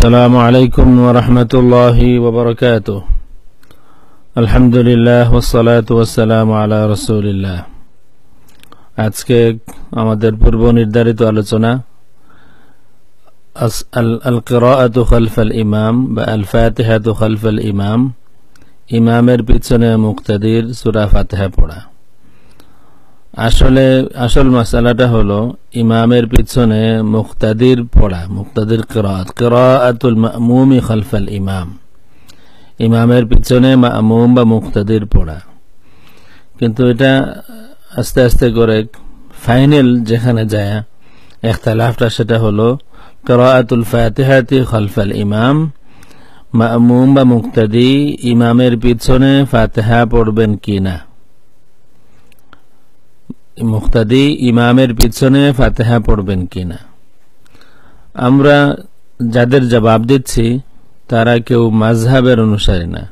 السلام عليكم ورحمة الله وبركاته الحمد لله والصلاة والسلام على رسول الله আজকে আমাদের পূর্ব নির্ধারিত আলোচনা আল কিরাআতু খালফাল ইমাম বা আল ফাতিহাতু খালফাল ইমাম ইমামের পিছনে মুক্তাদির সূরা ফাতিহা পড়া আসলে আসল মশালাটা হলো ইমামের পিছনে মুক্তাদির পড়া, মুক্তাদির কিরাত, কিরাআতুল মামুমি খালফাল ইমাম। ইমামের পিছনে মামুম বা মুক্তাদির পড়া। কিন্তু এটা আস্তে আস্তে করে ফাইনাল যেখানে যায়, এখতালাফটা সেটা হলো কিরাআতুল ফাতিহাতি খালফাল ইমাম। মামুম বা মুক্তাদি ইমামের পিছনে ফাতিহা পড়বেন কিনা। মুক্তাদি ইমামের পিছনে ফাতেহা পড়বেন কিনা? আমরা যাদের জবাব দিচ্ছি, তারা কেউ মাঝহাবের অনুসারী না।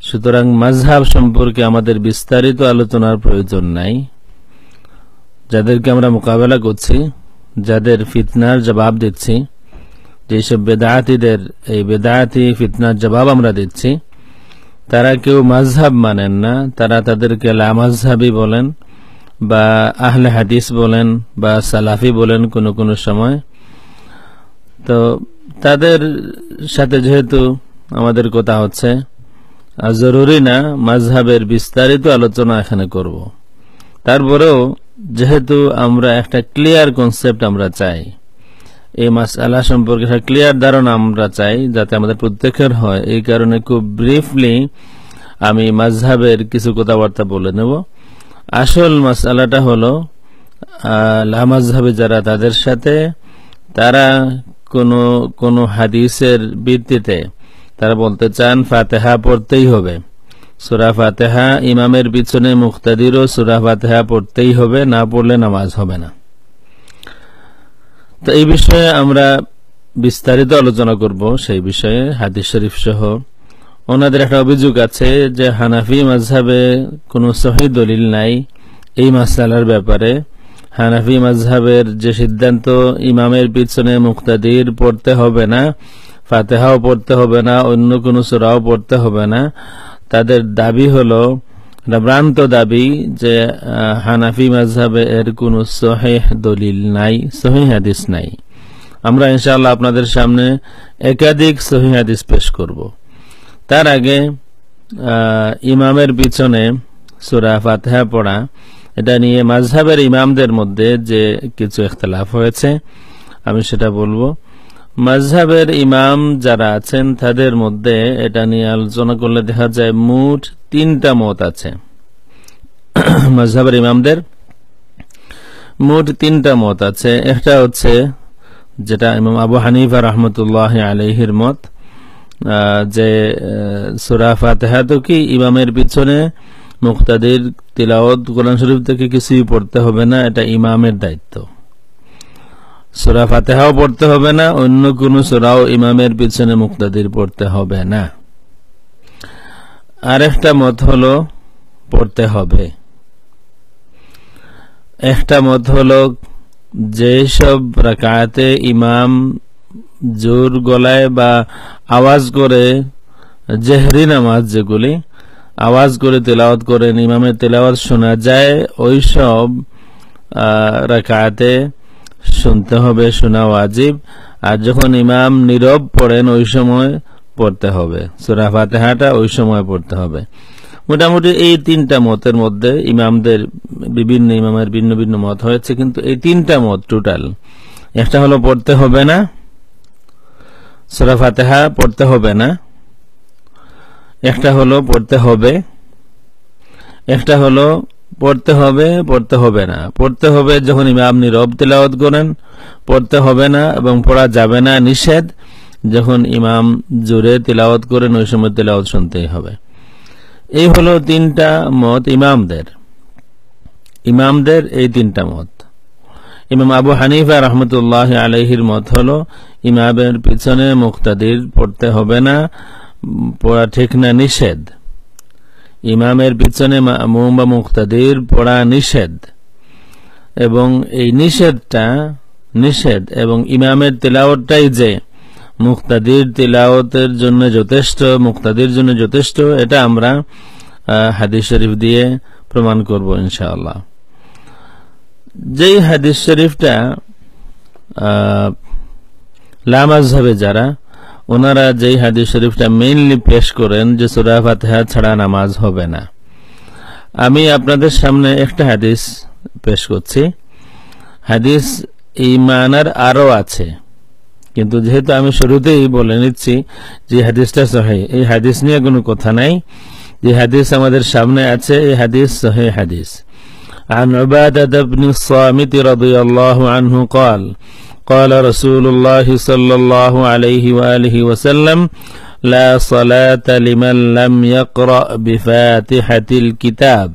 সুতরাং মাঝহাব সম্পর্কে আমাদের বিস্তারিত আলোচনার প্রয়োজন নাই। যাদেরকে আমরা মোকাবেলা করছি, যাদের ফিতনার জবাব দিচ্ছি, যেসব বেদায়াতিদের এই বেদায়াতি ফিতনার জবাব আমরা দিচ্ছি, তারা কেউ মাঝহাব মানেন না, তারা তাদেরকে লামাজহাবি বলেন বা আহলে হাদিস বলেন বা সালাফি বলেন কোনো কোনো সময়। তো তাদের সাথে যেহেতু আমাদের কথা হচ্ছে জরুরি না মাঝহাবের বিস্তারিত আলোচনা এখানে করব। তারপরেও যেহেতু আমরা একটা ক্লিয়ার কনসেপ্ট আমরা চাই, এই মাসালা সম্পর্কে একটা ক্লিয়ার ধারণা আমরা চাই যাতে আমাদের প্রত্যেকের হয়। এই কারণে খুব ব্রিফলি আমি মাঝহাবের কিছু কথাবার্তা বলে নেব। আসল মাসালাটা হলো লামাজহাবে যারা তাদের সাথে, তারা কোনো কোনো হাদিসের ভিত্তিতে, তারা বলতে চান ফাতেহা পড়তেই হবে। সুরা ফাতেহা ইমামের পিছনে মুক্তাদিরও সুরা ফাতেহা পড়তেই হবে, না পড়লে নামাজ হবে না। তো এই বিষয়ে আমরা বিস্তারিত আলোচনা করব, সেই বিষয়ে হাদিস শরীফ সহ ওনাদের একটা অভিযোগ আছে যে হানাফি মাঝহাবে কোনো সহি দলিল নাই এই মাসালার ব্যাপারে। হানাফি মাঝহাবের যে সিদ্ধান্ত ইমামের পিছনে মুক্তাদির পড়তে হবে না, ফাতেহাও পড়তে হবে না, অন্য কোনো সুরাও পড়তে হবে না। তাদের দাবি হলো ভ্রান্ত দাবি যে হানাফি মাঝহাবে এর কোনো সহেহ দলিল নাই সহি হাদিস নাই। আমরা ইনশাআল্লাহ আপনাদের সামনে একাধিক সহি হাদিস পেশ করব। তার আগে ইমামের পিছনে সুরা ফাতেহা পড়া, এটা নিয়ে মাঝহাবের ইমামদের মধ্যে যে কিছু ইখতলাফ হয়েছে, আমি সেটা বলব। মাঝহাবের ইমাম যারা আছেন, তাদের মধ্যে এটা নিয়ে আলোচনা করলে দেখা যায় মোট তিনটা মত আছে। মাঝহাবের ইমামদের মোট তিনটা মত আছে। একটা হচ্ছে, যেটা ইমাম আবু হানিফা রহমতুল্লাহ আলহির মত যে সুরা ফাতেহা তো কি ইমামের পিছনে মুক্তাদির তিলাওয়াত কোরআন শরীফ থেকে কিছুই পড়তে হবে না, এটা ইমামের দায়িত্ব। সুরা ফাতেহাও পড়তে হবে না, অন্য কোন সুরাও ইমামের পিছনে মুক্তাদির পড়তে হবে না। আরেকটা মত হলো, পড়তে হবে। একটা মত হলো, যেসব রাকাতে ইমাম জোর গলায় বা আওয়াজ করে জেহরি নামাজ যেগুলি, আওয়াজ করে তেলাওয়াত করেন, ইমামের তেলাওয়াত শোনা যায়, ওই সব রাকাতে শুনতে হবে, শোনা ওয়াজিব। আর যখন ইমাম নীরব পড়েন, ওই সময় পড়তে হবে। সুরা ফাতেহাটা ওই সময় পড়তে হবে। মোটামুটি এই তিনটা মতের মধ্যে ইমামদের বিভিন্ন, ইমামের ভিন্ন ভিন্ন মত হয়েছে, কিন্তু এই তিনটা মত টোটাল একটা হলো পড়তে হবে না সুরা ফাতেহা পড়তে হবে না। একটা হলো পড়তে হবে, একটা হলো পড়তে হবে পড়তে হবে না। পড়তে হবে যখন ইমাম নীরব তেলাওয়াত করেন, পড়তে হবে না এবং পড়া যাবে না নিষেধ, যখন ইমাম জোরে তেলাওয়াত করেন, ওই সময় তেলাওয়াত শুনতেই হবে। এই হলো তিনটা মত ইমামদের। ইমামদের এই তিনটা মত। ইমাম আবু হানিফা রহমতুল্লাহ আলহির মত হল, ইমামের পিছনে মুক্তাদির পড়তে হবে না, পড়া ঠিক না নিষেধ। ইমামের পিছনে মামুম মুক্তাদির পড়া নিষেধ। এবং এই নিষেধটা নিষেধ, এবং ইমামের তেলাওয়াতটাই যে মুক্তাদির তিলাওয়াতের জন্য যথেষ্ট, মুক্তাদির জন্য যথেষ্ট, এটা আমরা হাদিস শরীফ দিয়ে প্রমাণ করব ইনশাআল্লাহ। যেই হাদিস শরীফটা লামাজহাবে যারা, ওনারা যেই হাদিস শরীফটা মেইনলি পেশ করেন যে সুরা ফাতেহা ছাড়া নামাজ হবে না। আমি আপনাদের সামনে একটা হাদিস পেশ করছি। হাদিস ইমানার আরও আছে, কিন্তু যেহেতু আমি শুরুতেই বলে নিচ্ছি যে হাদিসটা সহি, এই হাদিস নিয়ে কোনো কথা নাই। যে হাদিস আমাদের সামনে আছে, এই হাদিস সহি হাদিস। عن عبادة بن الصامت رضي الله عنه قال قال رسول الله صلى الله عليه وآله وسلم لا صلاة لمن لم يقرأ بفاتحة الكتاب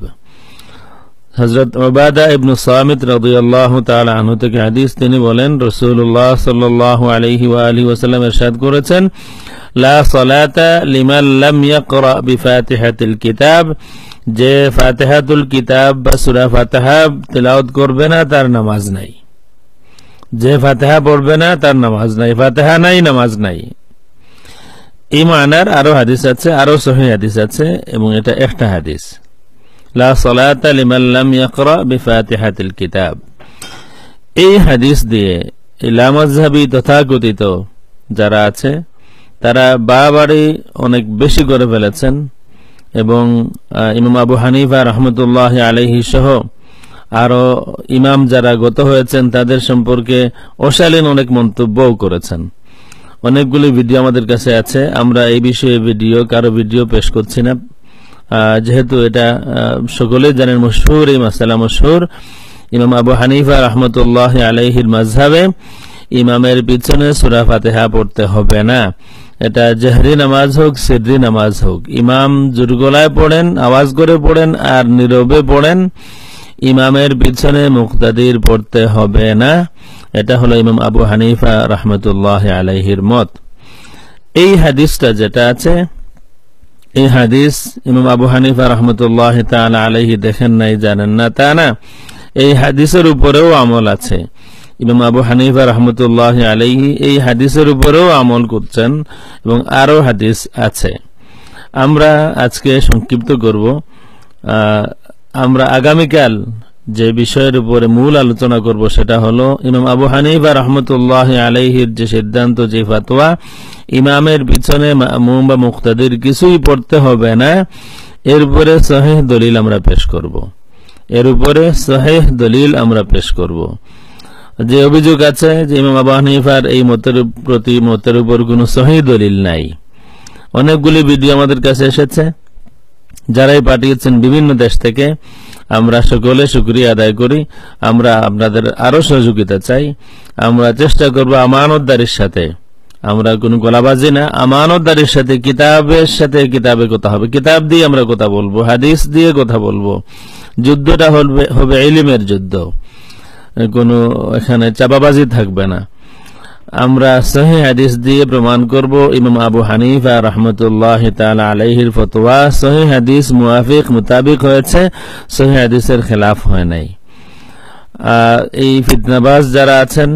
হজরত ওবাদা ইবনু সামিত রাদিয়াল্লাহু তাআলা আনহু থেকে হাদিস তিনি বলেন রাসূলুল্লাহ সাল্লাল্লাহু আলাইহি ওয়া আলিহি ওয়াসাল্লাম ইরশাদ করেছেন লা সালাতা লিমান লাম ইয়াকরা বিফাতিহাতিল কিতাব। যে ফাতিহাতুল কিতাব বা সূরা ফাতিহা তেলাওয়াত করবে না, তার নামাজ নাই। যে ফাতিহা পড়বে না, তার নামাজ নাই। ফাতিহা নাই, নামাজ নাই। এই মানার আরও হাদিস আছে, আরও সহি হাদিস আছে, এবং এটা একটা হাদিস। লা সালাতা লিমান লাম ইয়াকরা বিফাতিহাতিল কিতাব। এই হাদিস দিয়ে ইলামাজহাবি তথাকথিত যারা আছে তারা বাড়ি অনেক বেশি করে ফেলেছেন এবং ইমাম আবু হানিফা রহমতুল্লাহ আলহি সহ আরও ইমাম যারা গত হয়েছেন তাদের সম্পর্কে অশালীন অনেক মন্তব্যও করেছেন। অনেকগুলি ভিডিও আমাদের কাছে আছে, আমরা এই বিষয়ে ভিডিও, কারও ভিডিও পেশ করছি না। যেহেতু এটা সকলে জানেন মশহুর, এই মাসালা মশহুর। ইমাম আবু হানিফা রহমতুল্লাহ আলাইহির মাঝহাবে ইমামের পিছনে সুরা ফাতেহা পড়তে হবে না। এটা জেহরি নামাজ হোক, সিদ্রি নামাজ হোক। ইমাম জুরগোলায় পড়েন, আওয়াজ করে পড়েন আর নীরবে পড়েন, ইমামের পিছনে মুক্তাদির পড়তে হবে না। এটা হলো ইমাম আবু হানিফা রহমতুল্লাহ আলাইহির মত। এই হাদিসটা যেটা আছে, এই হাদিস ইমাম আবু হানিফা রহমতুল্লাহ তালা আলাইহি দেখেন নাই, জানেন না তা না। এই হাদিসের উপরেও আমল আছে। ইমাম আবু হানিফা রহমতুল্লাহ আলাইহি এই হাদিসের উপরেও আমল করছেন এবং আরও হাদিস আছে। আমরা আজকে সংক্ষিপ্ত করব। আমরা আগামীকাল যে বিষয়ের উপরে মূল আলোচনা করব সেটা হলো ইমাম আবু হানিফা রহমতুল্লাহ আলাইহির যে সিদ্ধান্ত, যে ফাতোয়া, ইমামের পিছনে মামুম বা মুক্তাদির কিছুই পড়তে হবে না। এর উপরে সহেহ দলিল আমরা পেশ করব। এর উপরে সহেহ দলিল আমরা পেশ করব। যে অভিযোগ আছে যে ইমাম আবু হানিফার এই মতের প্রতি মতের উপর কোনো সহি দলিল নাই। অনেকগুলি ভিডিও আমাদের কাছে এসেছে, যারাই পাঠিয়েছেন বিভিন্ন দেশ থেকে। আমরা সকলে সুক্রিয়া আদায় করি। আমরা আপনাদের আরও সহযোগিতা চাই। আমরা চেষ্টা করব আমানতদারির সাথে। আমরা কোন গোলাবাজি না। আমানতদারির সাথে, কিতাবের সাথে কিতাবে কথা হবে। কিতাব দিয়ে আমরা কথা বলব, হাদিস দিয়ে কথা বলব। যুদ্ধটা হবে হবে এলিমের যুদ্ধ। কোনো এখানে চাপাবাজি থাকবে না। আমরা সহি হাদিস দিয়ে প্রমাণ করব, ইমাম আবু হানিফা রহমতুল্লাহ আলাইহির ফতোয়া, সহি হাদিস মুআফিক মুতাবিক হয়েছে, সহি হাদিসের খেলাফ হয় নাই। এই ফিতনাবাজ যারা আছেন,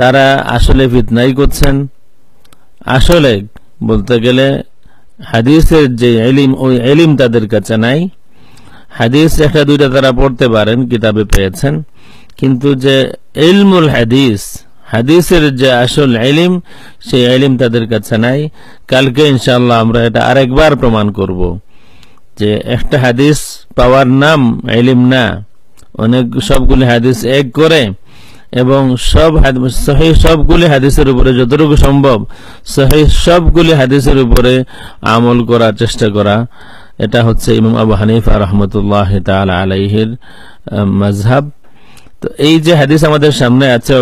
তারা আসলে ফিতনাই করছেন। আসলে বলতে গেলে হাদিসের যে এলিম ওই এলিম তাদের কাছে নাই। হাদিস একটা দুইটা তারা পড়তে পারেন, কিতাবে পেয়েছেন। কিন্তু যে ইলমুল হাদিস, হাদিসের যে আসল এলিম সেই এলিম তাদের কাছে নাই। কালকে ইনশাল্লাহ আমরা এটা আরেকবার প্রমাণ করব যে একটা হাদিস পাওয়ার নাম এলিম না। অনেক সবগুলি হাদিস এক করে এবং সব সহি সবগুলি হাদিসের উপরে যতটুকু সম্ভব সহি সবগুলি হাদিসের উপরে আমল করার চেষ্টা করা। এটা হচ্ছে ইমাম আবু হানিফা রহমতুল্লাহ তালা আলাইহির মজহাব তো এই যে হাদিস আমাদের সামনে আছে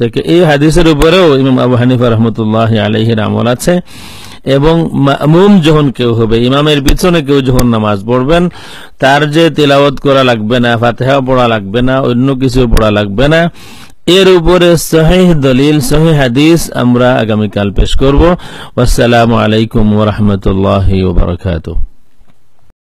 থেকে, এই হাদিসের উপরেও ইমাম আবু হানিফা রাহমাতুল্লাহ আলাইহির আমল আছে। এবং মামুম যখন কেউ হবে, ইমামের পিছনে কেউ যখন নামাজ পড়বেন, তার যে তেলাওয়াত করা লাগবে না, ফাতেহা পড়া লাগবে না, অন্য কিছু পড়া লাগবে না, এর উপরে সহিহ দলিল, সহিহ হাদিস আমরা আগামীকাল পেশ করব। আসসালামু আলাইকুম ওয়া রাহমাতুল্লাহি ওয়া বারাকাতুহু।